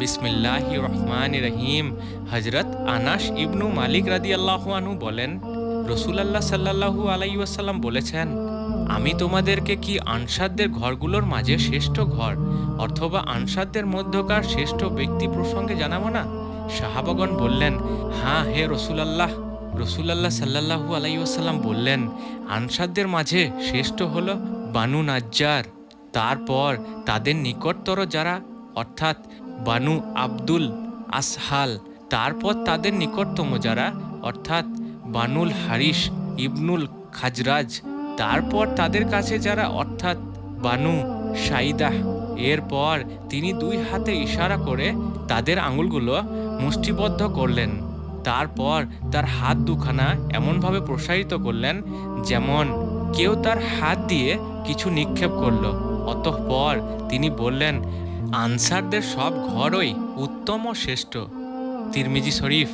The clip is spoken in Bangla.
বিসমিল্লাহ রহমান রহিম। হজরত আনাস ইবনু মালিক রাদি আল্লাহানু বলেন রসুল রসুলাল্লাহ সাল্লাহু আলাইসাল্লাম বলেছেন, আমি তোমাদেরকে কি আনসারদের ঘরগুলোর মাঝে শ্রেষ্ঠ ঘর অথবা আনসারদের মধ্যকার শ্রেষ্ঠ ব্যক্তি প্রসঙ্গে জানাব না? সাহাবাগণ বললেন হ্যাঁ হে রসুলাল্লাহ। রসুলাল্লাহ সাল্লাহু আলাইসাল্লাম বললেন, আনসারদের মাঝে শ্রেষ্ঠ হল বানু নাজ্জার। তারপর তাদের নিকটতর যারা, অর্থাৎ বানু আব্দুল আসহাল। তারপর তাদের নিকটতম যারা, অর্থাৎ বানুল হারিস ইবনুল খাজরাজ। তারপর তাদের কাছে যারা, অর্থাৎ বানু সাইদাহ। এরপর তিনি দুই হাতে ইশারা করে তাদের আঙুলগুলো মুষ্টিবদ্ধ করলেন। তারপর তার হাত দুখানা এমনভাবে প্রসারিত করলেন, যেমন কেউ তার হাত দিয়ে কিছু নিক্ষেপ করল। অতঃপর তিনি বললেন আনসারদের সব ঘরই উত্তম ও শ্রেষ্ঠ। তিরমিজি শরীফ।